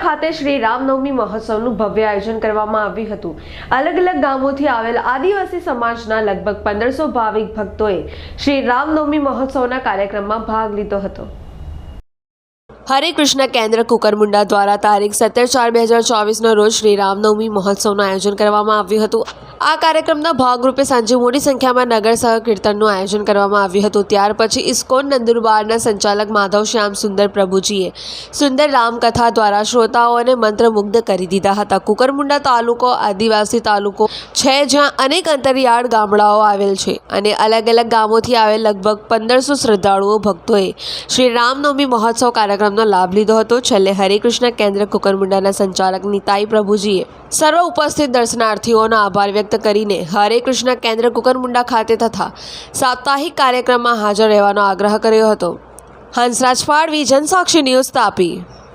ખાતે શ્રી રામનવમી મહોત્સવનું ભવ્ય આયોજન કરવામાં આવ્યું હતું. અલગ અલગ ગામોથી આવેલ આદિવાસી સમાજના લગભગ પંદરસો ભાવિક ભક્તોએ શ્રી રામનવમી મહોત્સવના કાર્યક્રમમાં ભાગ લીધો હતો. હરે કૃષ્ણ કેન્દ્ર કુકરમુંડા દ્વારા તારીખ સત્તર ચાર બે હજાર ચોવીસના રોજ શ્રી રામનવમી મહોત્સવનું આયોજન કરવામાં આવ્યું હતું. આ કાર્યક્રમના ભાગરૂપે સાંજે મોટી સંખ્યામાં નગર સહ કીર્તનનું આયોજન કરવામાં આવ્યું હતું. ત્યાર પછી ઇસ્કોન નંદુરબારના સંચાલક માધવ શ્યામ સુંદર પ્રભુજીએ સુંદર રામકથા દ્વારા શ્રોતાઓને મંત્રમુગ્ધ કરી દીધા હતા. કુકરમુંડા તાલુકો, આદિવાસી તાલુકો, છે જ્યાં અનેક અંતરિયાળ ગામડાઓ આવેલ છે અને અલગ અલગ ગામોથી આવેલ લગભગ પંદરસો શ્રદ્ધાળુઓ ભક્તોએ શ્રી રામનવમી મહોત્સવ કાર્યક્રમનો લાભ લીધો હતો. છેલ્લે હરિકૃષ્ણ કેન્દ્ર કુકરમુંડાના સંચાલક નીતાઈ પ્રભુજીએ સર્વ ઉપસ્થિત દર્શનાર્થીઓનો આભાર વ્યક્ત કરીને હરે કૃષ્ણ કેન્દ્ર કુકરમુંડા ખાતે તથા સાપ્તાહિક કાર્યક્રમમાં હાજર રહેવાનો આગ્રહ કર્યો હતો. હંસરાજ ફાળવી, જનસાક્ષી ન્યૂઝ તાપી.